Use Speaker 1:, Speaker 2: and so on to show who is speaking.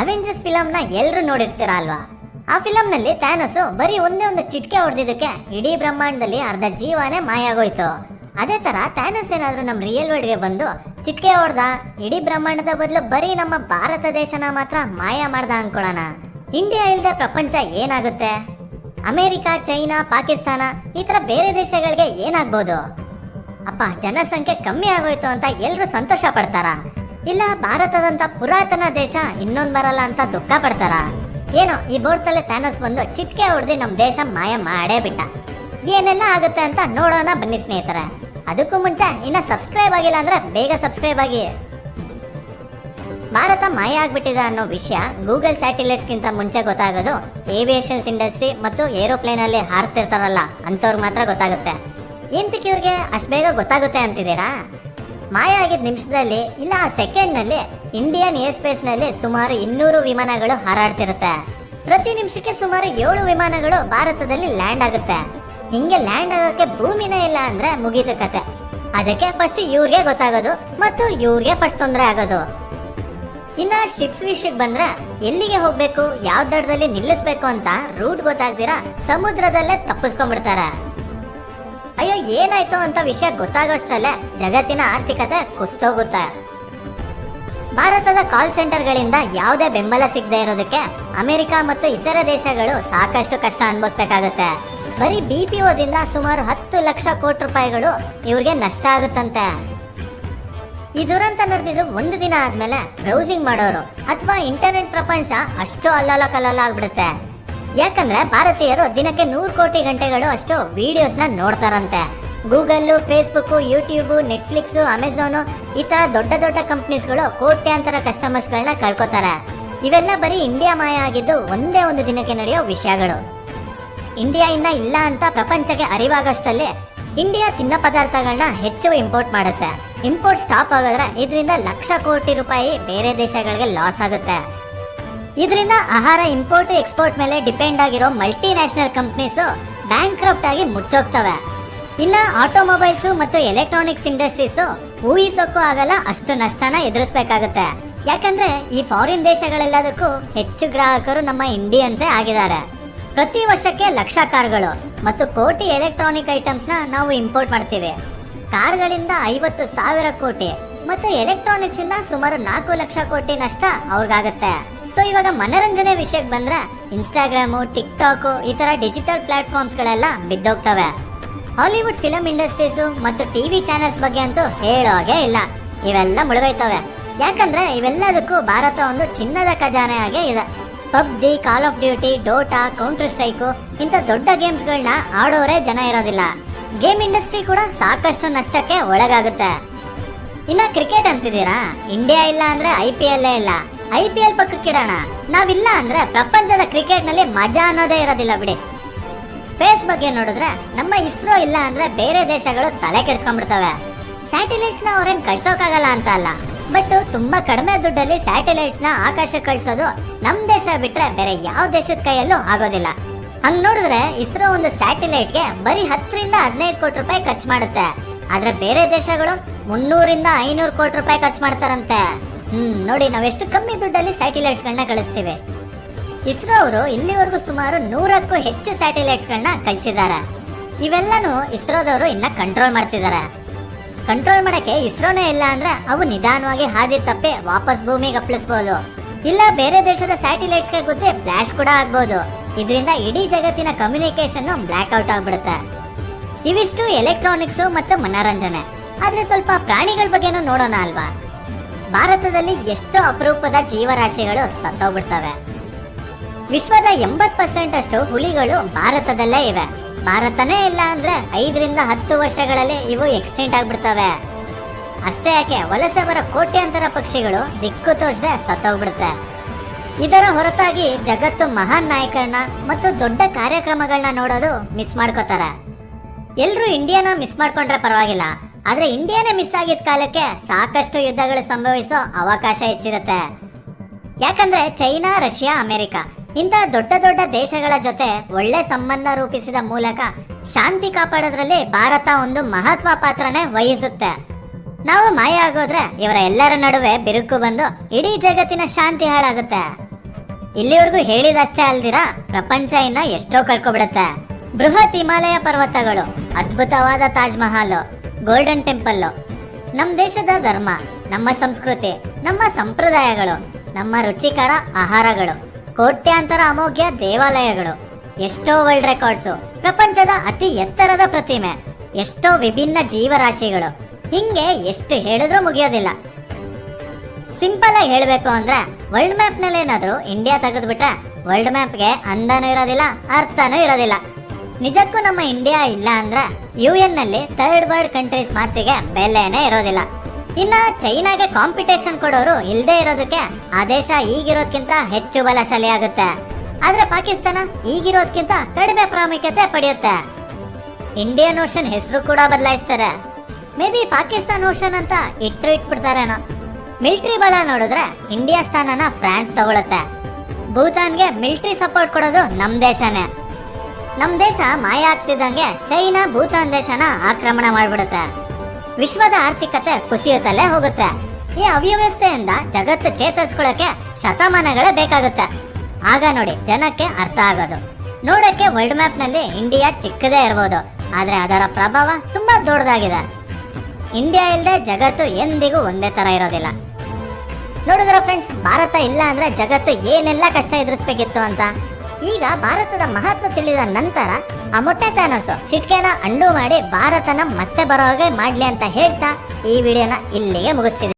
Speaker 1: Avengers ಫಿಲಮ್ನ ಎಲ್ರು ನೋಡಿರ್ತೀರ ಅಲ್ವಾ? ಆ ಫಿಲಮ್ನಲ್ಲಿ ಥ್ಯಾನೋಸ್ ಬರೀ ಒಂದೇ ಒಂದು ಚಿಟ್ಕೆ ಹೊಡೆದಿದ್ದಕ್ಕೆ ಇಡೀ ಬ್ರಹ್ಮಾಂಡದಲ್ಲಿ ಅರ್ಧ ಜೀವನೇ ಮಾಯ ಆಗೋಯ್ತು ಅದೇ ತರ ಥ್ಯಾನೋಸ್ ಏನಾದ್ರೂ ನಮ್ಮ ರಿಯಲ್ ವರ್ಲ್ಡ್ಗೆ ಬಂದು ಚಿಟ್ಕೆ ಹೊಡೆದ ಇಡೀ ಬ್ರಹ್ಮಾಂಡದ ಬದಲು ಬರೀ ನಮ್ಮ ಭಾರತ ದೇಶನ ಮಾತ್ರ ಮಾಯ ಮಾಡ್ದ ಅನ್ಕೊಳ್ಳೋಣ ಇಂಡಿಯಾ ಇಲ್ಲದೆ ಪ್ರಪಂಚ ಏನಾಗುತ್ತೆ? ಅಮೆರಿಕ, ಚೈನಾ, ಪಾಕಿಸ್ತಾನ ಈ ತರ ಬೇರೆ ದೇಶಗಳಿಗೆ ಏನಾಗ್ಬೋದು? ಅಪ್ಪ, ಜನಸಂಖ್ಯೆ ಕಮ್ಮಿ ಆಗೋಯ್ತು ಅಂತ ಎಲ್ರು ಸಂತೋಷ ಪಡ್ತಾರ? ಇಲ್ಲ, ಭಾರತದಂತ ಪುರಾತನ ದೇಶ, ಇನ್ನೊಂದ್ ಬರಲ್ಲ ಅಂತ ದುಃಖ ಪಡ್ತಾರ? ಏನೋ, ಈ ಬೋರ್ಡ್ ತಲೆ ಥ್ಯಾನೋಸ್ ಬಂದು ಚಿಟ್ಕೆ ಹೊಡೆದು ನಮ್ ದೇಶ ಮಾಯ ಮಾಡೇ ಬಿಟ್ಟ. ಏನೆಲ್ಲ ಆಗುತ್ತೆ ಅಂತ ನೋಡೋಣ ಬನ್ನಿ ಸ್ನೇಹಿತರೆ. ಅದಕ್ಕೂ ಮುಂಚೆ, ಇನ್ನ ಸಬ್ಸ್ಕ್ರೈಬ್ ಆಗಿಲ್ಲ ಅಂದ್ರೆ ಬೇಗ ಸಬ್ಸ್ಕ್ರೈಬ್ ಆಗಿ. ಭಾರತ ಮಾಯ ಆಗ್ಬಿಟ್ಟಿದೆ ಅನ್ನೋ ವಿಷಯ ಗೂಗಲ್ ಸ್ಯಾಟಿಲೈಟ್ಸ್ಗಿಂತ ಮುಂಚೆ ಗೊತ್ತಾಗೋದು ಏವಿಯೇಷನ್ಸ್ ಇಂಡಸ್ಟ್ರಿ ಮತ್ತು ಏರೋಪ್ಲೇನ್ ಅಲ್ಲಿ ಹಾರ್ತಿರ್ತಾರಲ್ಲ ಅಂತವ್ರಿಗೆ ಮಾತ್ರ ಗೊತ್ತಾಗುತ್ತೆ. ಎಂತಕ್ಕೆ ಇವ್ರಿಗೆ ಅಷ್ಟು ಬೇಗ ಗೊತ್ತಾಗುತ್ತೆ ಅಂತಿದ್ದೀರಾ? ಮಾಯ ಆಗಿದ್ದ ನಿಮಿಷದಲ್ಲಿ, ಇಲ್ಲ ಸೆಕೆಂಡ್ನಲ್ಲಿ ಇಂಡಿಯನ್ ಏರ್ ಸ್ಪೇಸ್ನಲ್ಲಿ ಸುಮಾರು ಇನ್ನೂರು ವಿಮಾನಗಳು ಹಾರಾಡ್ತಿರುತ್ತೆ. ಪ್ರತಿ ನಿಮಿಷಕ್ಕೆ ಸುಮಾರು ಏಳು ವಿಮಾನಗಳು ಭಾರತದಲ್ಲಿ ಲ್ಯಾಂಡ್ ಆಗುತ್ತೆ. ಹಿಂಗೆ ಲ್ಯಾಂಡ್ ಆಗೋಕೆ ಭೂಮಿನೇ ಇಲ್ಲ ಅಂದ್ರೆ ಮುಗೀತು ಕತೆ. ಅದಕ್ಕೆ ಫಸ್ಟ್ ಇವ್ರಿಗೆ ಗೊತ್ತಾಗೋದು, ಮತ್ತು ಇವ್ರಿಗೆ ಫಸ್ಟ್ ತೊಂದರೆ ಆಗೋದು. ಇನ್ನ ಶಿಪ್ಸ್ ವಿಷಯಕ್ಕೆ ಬಂದ್ರೆ, ಎಲ್ಲಿಗೆ ಹೋಗ್ಬೇಕು, ಯಾವ ದಡದಲ್ಲಿ ನಿಲ್ಲಿಸ್ಬೇಕು ಅಂತ ರೂಟ್ ಗೊತ್ತಾಗ್ದಿರಾ ಸಮುದ್ರದಲ್ಲೇ ತಪ್ಪಿಸ್ಕೊಂಡ್ಬಿಡ್ತಾರೆ. ಅಯ್ಯೋ, ಏನಾಯ್ತು ಅಂತ ವಿಷಯ ಗೊತ್ತಾಗೋಷ್ಟರಲ್ಲೇ ಜಗತ್ತಿನ ಆರ್ಥಿಕತೆ ಕುಸ್ತೋಗುತ್ತೆ. ಭಾರತದ ಕಾಲ್ ಸೆಂಟರ್ಗಳಿಂದ ಯಾವುದೇ ಬೆಂಬಲ ಸಿಗದೆ ಇರೋದಕ್ಕೆ ಅಮೆರಿಕ ಮತ್ತು ಇತರ ದೇಶಗಳು ಸಾಕಷ್ಟು ಕಷ್ಟ ಅನುಭವಿಸ್ಬೇಕಾಗತ್ತೆ. ಬರೀ ಬಿ ಪಿ ಓದಿಂದ ಸುಮಾರು ಹತ್ತು ಲಕ್ಷ ಕೋಟಿ ರೂಪಾಯಿಗಳು ಇವ್ರಿಗೆ ನಷ್ಟ ಆಗುತ್ತಂತೆ. ಈ ದುರಂತ ನಡೆದಿದ್ದು ಒಂದು ದಿನ ಆದ್ಮೇಲೆ ಬ್ರೌಸಿಂಗ್ ಮಾಡೋರು ಅಥವಾ ಇಂಟರ್ನೆಟ್ ಪ್ರಪಂಚ ಅಷ್ಟು ಅಲ್ಲಲ್ಲ ಕಲ್ಲಲ್ಲ ಆಗ್ಬಿಡುತ್ತೆ. ಯಾಕಂದ್ರೆ ಭಾರತೀಯರು ದಿನಕ್ಕೆ ನೂರು ಕೋಟಿ ಗಂಟೆಗಳು ಅಷ್ಟು ವಿಡಿಯೋಸ್ನ ನೋಡ್ತಾರಂತೆ. Google Facebook YouTube Netflix Amazon ಈ ತರ ದೊಡ್ಡ ದೊಡ್ಡ ಕಂಪ್ನೀಸ್ಗಳು ಕೋಟ್ಯಾಂತರ ಕಸ್ಟಮರ್ಸ್ಗಳನ್ನ ಕಳ್ಕೊತಾರೆ. ಇವೆಲ್ಲ ಬರೀ ಇಂಡಿಯಾ ಮಾಯ ಆಗಿದ್ದು ಒಂದೇ ಒಂದು ದಿನಕ್ಕೆ ನಡೆಯೋ ವಿಷಯಗಳು. ಇಂಡಿಯಾ ಇನ್ನ ಇಲ್ಲ ಅಂತ ಪ್ರಪಂಚಕ್ಕೆ ಅರಿವಾಗಷ್ಟಲ್ಲಿ ಇಂಡಿಯಾ ತಿನ್ನೋ ಪದಾರ್ಥಗಳನ್ನ ಹೆಚ್ಚು ಇಂಪೋರ್ಟ್ ಮಾಡುತ್ತೆ. ಇಂಪೋರ್ಟ್ ಸ್ಟಾಪ್ ಆಗೋದ್ರೆ ಇದರಿಂದ ಲಕ್ಷ ಕೋಟಿ ರೂಪಾಯಿ ಬೇರೆ ದೇಶಗಳಿಗೆ ಲಾಸ್ ಆಗುತ್ತೆ. ಇದರಿಂದ ಆಹಾರ ಇಂಪೋರ್ಟ್ ಎಕ್ಸ್ಪೋರ್ಟ್ ಮೇಲೆ ಡಿಪೆಂಡ್ ಆಗಿರೋ ಮಲ್ಟಿ ನ್ಯಾಷನಲ್ ಕಂಪ್ನೀಸ್ ಬ್ಯಾಂಕ್ ಆಗಿ ಮುಚ್ಚೋಗ್ತವೆ. ಇನ್ನ ಆಟೋಮೊಬೈಲ್ಸ್ ಮತ್ತು ಎಲೆಕ್ಟ್ರಾನಿಕ್ಸ್ ಇಂಡಸ್ಟ್ರೀಸ್ ಊಹಿಸೋಕ್ಕೂ ಆಗಲ್ಲ, ಅಷ್ಟು ನಷ್ಟನ ಎದುರಿಸಬೇಕಾಗುತ್ತೆ. ಯಾಕಂದ್ರೆ ಈ ಫಾರಿನ್ ದೇಶಗಳೆಲ್ಲದಕ್ಕೂ ಹೆಚ್ಚು ಗ್ರಾಹಕರು ನಮ್ಮ ಇಂಡಿಯನ್ಸೇ ಆಗಿದ್ದಾರೆ. ಪ್ರತಿ ವರ್ಷಕ್ಕೆ ಲಕ್ಷ ಕಾರ್ಗಳು ಮತ್ತು ಕೋಟಿ ಎಲೆಕ್ಟ್ರಾನಿಕ್ ಐಟಮ್ಸ್ನ ನಾವು ಇಂಪೋರ್ಟ್ ಮಾಡ್ತೀವಿ. ಕಾರ್ಗಳಿಂದ ಐವತ್ತು ಸಾವಿರ ಕೋಟಿ ಮತ್ತು ಎಲೆಕ್ಟ್ರಾನಿಕ್ಸ್ ಇಂದ ಸುಮಾರು ನಾಲ್ಕು ಲಕ್ಷ ಕೋಟಿ ನಷ್ಟ ಅವ್ರಿಗಾಗತ್ತೆ. ಸೊ ಇವಾಗ ಮನರಂಜನೆ ವಿಷಯಕ್ಕೆ ಬಂದ್ರೆ ಇನ್ಸ್ಟಾಗ್ರಾಮು ಟಿಕ್ ಟಾಕು ಈ ಥರ ಡಿಜಿಟಲ್ ಪ್ಲಾಟ್ಫಾರ್ಮ್ಸ್ ಗಳೆಲ್ಲ ಬಿದ್ದೋಗ್ತವೆ. ಹಾಲಿವುಡ್ ಫಿಲಂ ಇಂಡಸ್ಟ್ರೀಸು ಮತ್ತು ಟಿವಿ ಚಾನೆಲ್ಸ್ ಬಗ್ಗೆ ಅಂತೂ ಹೇಳೋಗೆ ಇಲ್ಲ. ಇವೆಲ್ಲ ಮುಳುಗೈತವೆ. ಯಾಕಂದ್ರೆ ಇವೆಲ್ಲದಕ್ಕೂ ಭಾರತ ಒಂದು ಚಿನ್ನದ ಖಜಾನೆ ಆಗೇ ಇದೆ. PUBG Call of Duty Dota Counter Strike ಇಂಥ ದೊಡ್ಡ ಗೇಮ್ಸ್ಗಳನ್ನ ಆಡೋರೇ ಜನ ಇರೋದಿಲ್ಲ. ಗೇಮ್ ಇಂಡಸ್ಟ್ರಿ ಕೂಡ ಸಾಕಷ್ಟು ನಷ್ಟಕ್ಕೆ ಒಳಗಾಗುತ್ತೆ. ಇನ್ನ ಕ್ರಿಕೆಟ್ ಅಂತಿದ್ದೀರಾ? ಇಂಡಿಯಾ ಇಲ್ಲ ಅಂದ್ರೆ ಐ ಪಿ ಎಲ್ ಇಲ್ಲ. ಐ ಪಿ ಎಲ್ ಪಕ್ಕಕ್ಕಿಡೋಣ. ನಾವಿಲ್ಲ ಅಂದ್ರೆ ಪ್ರಪಂಚದ ಕ್ರಿಕೆಟ್ನಲ್ಲಿ ಮಜಾ ಅನ್ನೋದೇ ಇರೋದಿಲ್ಲ ಬಿಡಿ. ಸ್ಪೇಸ್ ಬಗ್ಗೆ ನೋಡಿದ್ರೆ ನಮ್ಮ ಇಸ್ರೋ ಇಲ್ಲ ಅಂದ್ರೆ ಬೇರೆ ದೇಶಗಳು ತಲೆ ಕೆಡಿಸ್ಕೊಂಡ್ಬಿಡ್ತವೆ. ಸ್ಯಾಟಲೈಟ್ಸ್ನ ಅವ್ರೇನ್ ಕಳ್ಸೋಕಾಗಲ್ಲ ಅಂತ ಅಲ್ಲ. ಬಟ್ ತುಂಬಾ ಕಡಿಮೆ ದುಡ್ಡಲ್ಲಿ ಸ್ಯಾಟಲೈಟ್ಸ್ನ ಆಕಾಶಕ್ಕೆ ಕಳ್ಸೋದು ನಮ್ ದೇಶ ಬಿಟ್ರೆ ಬೇರೆ ಯಾವ ದೇಶದ ಕೈಯಲ್ಲೂ ಆಗೋದಿಲ್ಲ. ಹಂಗ್ ನೋಡಿದ್ರೆ ಇಸ್ರೋ ಒಂದು ಸ್ಯಾಟಲೈಟ್ಗೆ ಬರೀ ಹತ್ತರಿಂದ ಹದಿನೈದು ಕೋಟಿ ರೂಪಾಯಿ ಖರ್ಚು ಮಾಡುತ್ತೆ. ಆದ್ರೆ ಬೇರೆ ದೇಶಗಳು ಮುನ್ನೂರಿಂದ ಐನೂರು ಕೋಟಿ ರೂಪಾಯಿ ಖರ್ಚು ಮಾಡ್ತಾರಂತೆ. ಹ್ಮ್, ನೋಡಿ ನಾವೆಷ್ಟು ಕಮ್ಮಿ ದುಡ್ಡಲ್ಲಿ ಸ್ಯಾಟಿಲೈಟ್ಸ್ ಗಳನ್ನ ಕಳಿಸ್ತೀವಿ. ಇಸ್ರೋ ಅವರು ಇಲ್ಲಿವರೆಗೂ ಸುಮಾರು ನೂರಕ್ಕೂ ಹೆಚ್ಚು ಸ್ಯಾಟಿಲೈಟ್ಸ್ ಗಳನ್ನ ಕಳಿಸಿದ್ದಾರೆ ಇವೆಲ್ಲನೂ ಇಸ್ರೋದವರು ಇನ್ನ ಕಂಟ್ರೋಲ್ ಮಾಡ್ತಿದ್ದಾರೆ ಕಂಟ್ರೋಲ್ ಮಾಡಕ್ಕೆ ಇಸ್ರೋನೇ ಇಲ್ಲ ಅಂದ್ರೆ ಅವು ನಿಧಾನವಾಗಿ ಹಾದಿ ತಪ್ಪಿ ವಾಪಸ್ ಭೂಮಿಗೆ ಅಪ್ಪಳಿಸ್ಬೋದು. ಇಲ್ಲ, ಬೇರೆ ದೇಶದ ಸ್ಯಾಟಿಲೈಟ್ಸ್ಗೆ ಗುದ್ದಿ ಫ್ಲಾಶ್ ಕೂಡ ಆಗ್ಬೋದು. ಇದರಿಂದ ಇಡೀ ಜಗತ್ತಿನ ಕಮ್ಯುನಿಕೇಶನ್ ಬ್ಲಾಕ್ ಔಟ್ ಆಗ್ಬಿಡುತ್ತೆ. ಇವಿಷ್ಟು ಎಲೆಕ್ಟ್ರಾನಿಕ್ಸ್ ಮತ್ತು ಮನೋರಂಜನೆ. ಆದ್ರೆ ಸ್ವಲ್ಪ ಪ್ರಾಣಿಗಳ ಬಗ್ಗೆನೂ ನೋಡೋಣ ಅಲ್ವಾ? ಭಾರತದಲ್ಲಿ ಎಷ್ಟೋ ಅಪರೂಪದ ಜೀವರಾಶಿಗಳು ಸತ್ತೋಗ್ಬಿಡ್ತವೆ. ವಿಶ್ವದ ಎಂಬತ್ ಪರ್ಸೆಂಟ್ ಅಷ್ಟು ಹುಲಿಗಳು ಭಾರತದಲ್ಲೇ ಇವೆ. ಭಾರತನೇ ಇಲ್ಲ ಅಂದ್ರೆ ಐದರಿಂದ ಹತ್ತು ವರ್ಷಗಳಲ್ಲಿ ಇವು ಎಕ್ಸ್ಟೆಂಟ್ ಆಗ್ಬಿಡ್ತವೆ. ಅಷ್ಟೇ ಯಾಕೆ, ವಲಸೆ ಬರೋ ಕೋಟ್ಯಾಂತರ ಪಕ್ಷಿಗಳು ದಿಕ್ಕು ತೋರಿಸದೆ ಸತ್ತೋಗ್ಬಿಡುತ್ತೆ. ಇದರ ಹೊರತಾಗಿ ಜಗತ್ತು ಮಹಾನ್ ನಾಯಕರನ್ನ ಮತ್ತು ದೊಡ್ಡ ಕಾರ್ಯಕ್ರಮಗಳನ್ನ ನೋಡೋದು ಮಿಸ್ ಮಾಡ್ಕೋತಾರೆ. ಎಲ್ರು ಇಂಡಿಯಾನ ಮಿಸ್ ಮಾಡ್ಕೊಂಡ್ರೆ ಪರವಾಗಿಲ್ಲ. ಆದ್ರೆ ಇಂಡಿಯಾನೇ ಮಿಸ್ ಆಗಿದ್ದ ಕಾಲಕ್ಕೆ ಸಾಕಷ್ಟು ಯುದ್ಧಗಳು ಸಂಭವಿಸೋ ಅವಕಾಶ ಹೆಚ್ಚಿರುತ್ತೆ. ಯಾಕಂದ್ರೆ ಚೈನಾ, ರಷ್ಯಾ, ಅಮೆರಿಕ ಇಂಥ ದೊಡ್ಡ ದೊಡ್ಡ ದೇಶಗಳ ಜೊತೆ ಒಳ್ಳೆ ಸಂಬಂಧ ರೂಪಿಸಿದ ಮೂಲಕ ಶಾಂತಿ ಕಾಪಾಡೋದ್ರಲ್ಲಿ ಭಾರತ ಒಂದು ಮಹತ್ವ ಪಾತ್ರನೇ ವಹಿಸುತ್ತೆ. ನಾವು ಮಾಯ ಆಗೋದ್ರೆ ಇವರ ಎಲ್ಲರ ನಡುವೆ ಬಿರುಕು ಬಂದು ಇಡೀ ಜಗತ್ತಿನ ಶಾಂತಿ ಹಾಳಾಗುತ್ತೆ. ಇಲ್ಲಿವರೆಗೂ ಹೇಳಿದಷ್ಟೇ ಅಲ್ದಿರಾ, ಪ್ರಪಂಚ ಇನ್ನ ಎಷ್ಟೋ ಕಳ್ಕೊಬಿಡುತ್ತೆ. ಬೃಹತ್ ಹಿಮಾಲಯ ಪರ್ವತಗಳು, ಅದ್ಭುತವಾದ ತಾಜ್ ಮಹಲ್. ಗೋಲ್ಡನ್ ಟೆಂಪಲ್ ನಮ್ಮ ದೇಶದ ಧರ್ಮ, ನಮ್ಮ ಸಂಸ್ಕೃತಿ, ನಮ್ಮ ಸಂಪ್ರದಾಯಗಳು, ನಮ್ಮ ರುಚಿಕರ ಆಹಾರಗಳು, ಕೋಟ್ಯಾಂತರ ಅಮೋಘ್ಯ ದೇವಾಲಯಗಳು, ಎಷ್ಟೋ ವರ್ಲ್ಡ್ ರೆಕಾರ್ಡ್ಸು ಪ್ರಪಂಚದ ಅತಿ ಎತ್ತರದ ಪ್ರತಿಮೆ, ಎಷ್ಟೋ ವಿಭಿನ್ನ ಜೀವರಾಶಿಗಳು. ಹಿಂಗೆ ಎಷ್ಟು ಹೇಳಿದ್ರೂ ಮುಗಿಯೋದಿಲ್ಲ. ಸಿಂಪಲ್ ಆಗಿ ಹೇಳಬೇಕು ಅಂದ್ರೆ ವರ್ಲ್ಡ್ ಮ್ಯಾಪ್ನಲ್ಲಿ ಏನಾದ್ರು ಇಂಡಿಯಾ ತೆಗೆದ್ಬಿಟ್ರೆ ವರ್ಲ್ಡ್ ಮ್ಯಾಪ್ಗೆ ಅಂದನೂ ಇರೋದಿಲ್ಲ, ಅರ್ಥನೂ ಇರೋದಿಲ್ಲ. ನಿಜಕ್ಕೂ ನಮ್ಮ ಇಂಡಿಯಾ ಇಲ್ಲ ಅಂದ್ರೆ ಯು ಎನ್ನಲ್ಲಿ ಥರ್ಡ್ ವರ್ಲ್ಡ್ ಕಂಟ್ರೀಸ್ ಮಾತಿಗೆ ಬೆಲೆನೇ ಇರೋದಿಲ್ಲ. ಇನ್ನ ಚೈನಾಗೆ ಕಾಂಪಿಟೇಷನ್ ಕೊಡೋರು ಇಲ್ಲದೆ ಇರೋದಕ್ಕೆ ಆ ದೇಶ ಈಗಿರೋದ್ಕಿಂತ ಹೆಚ್ಚು ಬಲಶಾಲಿ ಆಗುತ್ತೆ. ಆದ್ರೆ ಪಾಕಿಸ್ತಾನ ಈಗಿರೋದ್ಕಿಂತ ಕಡಿಮೆ ಪ್ರಾಮುಖ್ಯತೆ ಪಡೆಯುತ್ತೆ. ಇಂಡಿಯನ್ ಓಷನ್ ಹೆಸರು ಕೂಡ ಬದಲಾಯಿಸ್ತಾರೆ. ಮೇ ಬಿ ಪಾಕಿಸ್ತಾನ್ ಓಷನ್ ಅಂತ ಇಟ್ರು ಇಟ್ಬಿಡ್ತಾರೇನೋ. ಮಿಲಿಟರಿ ಬಲ ನೋಡಿದ್ರೆ ಇಂಡಿಯಾ ಸ್ಥಾನನ ಫ್ರಾನ್ಸ್ ತಗೊಳುತ್ತೆ. ಭೂತಾನ್ಗೆ ಮಿಲಿಟರಿ ಸಪೋರ್ಟ್ ಕೊಡೋದು ನಮ್ ದೇಶನೇ. ನಮ್ ದೇಶ ಮಾಯ ಆಗ್ತಿದ್ದಂಗೆ ಚೈನಾ, ಭೂತಾನ್ ದೇಶನ ಆಕ್ರಮಣ ಮಾಡ್ಬಿಡುತ್ತೆ. ವಿಶ್ವದ ಆರ್ಥಿಕತೆ ಕುಸಿಯುತ್ತಲೇ ಹೋಗುತ್ತೆ. ಈ ಅವ್ಯವಸ್ಥೆಯಿಂದ ಜಗತ್ತು ಚೇತರಿಸ್ಕೊಳ್ಳೋಕೆ ಶತಮಾನಗಳೇ ಬೇಕಾಗುತ್ತೆ. ಆಗ ನೋಡಿ ಜನಕ್ಕೆ ಅರ್ಥ ಆಗೋದು. ನೋಡಕ್ಕೆ ವರ್ಲ್ಡ್ ಮ್ಯಾಪ್ನಲ್ಲಿ ಇಂಡಿಯಾ ಚಿಕ್ಕದೇ ಇರಬಹುದು ಆದ್ರೆ ಅದರ ಪ್ರಭಾವ ತುಂಬಾ ದೊಡ್ಡದಾಗಿದೆ. ಇಂಡಿಯಾ ಇಲ್ಲದೆ ಜಗತ್ತು ಎಂದಿಗೂ ಒಂದೇ ತರ ಇರೋದಿಲ್ಲ. ನೋಡಿದ್ರ ಫ್ರೆಂಡ್ಸ್ ಭಾರತ ಇಲ್ಲ ಅಂದ್ರೆ ಜಗತ್ತು ಏನೆಲ್ಲ ಕಷ್ಟ ಎದುರಿಸ್ಬೇಕಿತ್ತು ಅಂತ? ಈಗ ಭಾರತದ ಮಹತ್ವ ತಿಳಿದ ನಂತರ ಆ ಮೊಟ್ಟೆ ತಾನಸು ಚಿಟ್ಕೆನ ಅಂಡು ಮಾಡಿ ಭಾರತನ ಮತ್ತೆ ಬರೋ ಹಾಗೆ ಮಾಡ್ಲಿ ಅಂತ ಹೇಳ್ತಾ ಈ ವಿಡಿಯೋನ ಇಲ್ಲಿಗೆ ಮುಗಿಸ್ತಿದೆ.